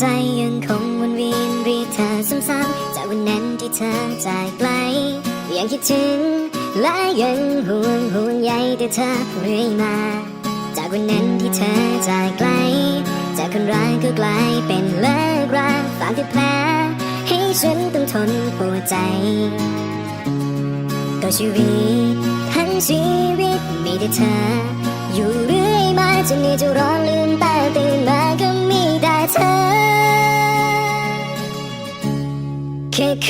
ใจยังคงวนเวียนเรียกเธอซ้ำๆจากวันนั้นที่เธอจากไกล ยังคิดถึง และยังห่วงห่วงใยแต่เธอเรื่อยมา จากวันนั้นที่เธอจากไกล จากคนรักก็กลายเป็นเลิกราฝากที่แผลให้ฉันต้องทนปวดใจก็ชีวิตทั้งชีวิตมีแต่เธอ อยู่เรื่อยมาจนนี้จะร้อนลืมตาตื่นมาก็มี แค่ข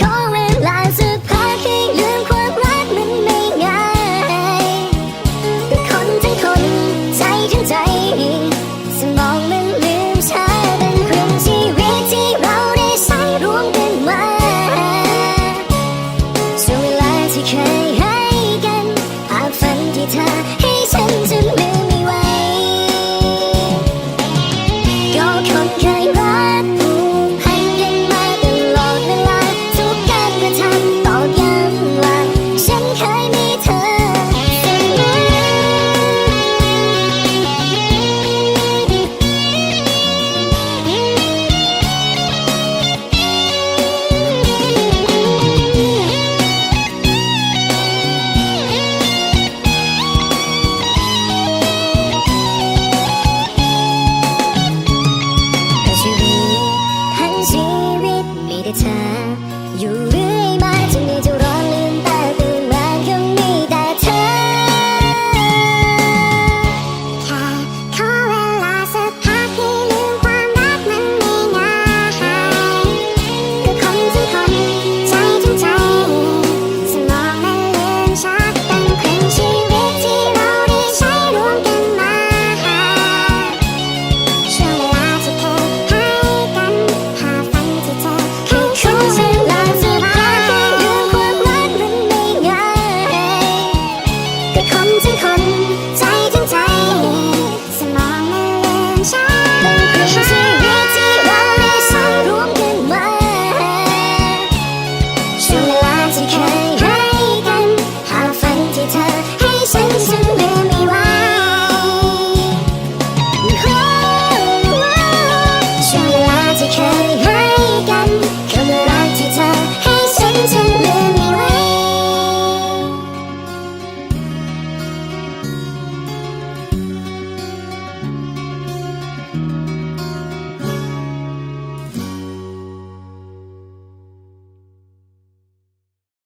เธออยู่เรื่อย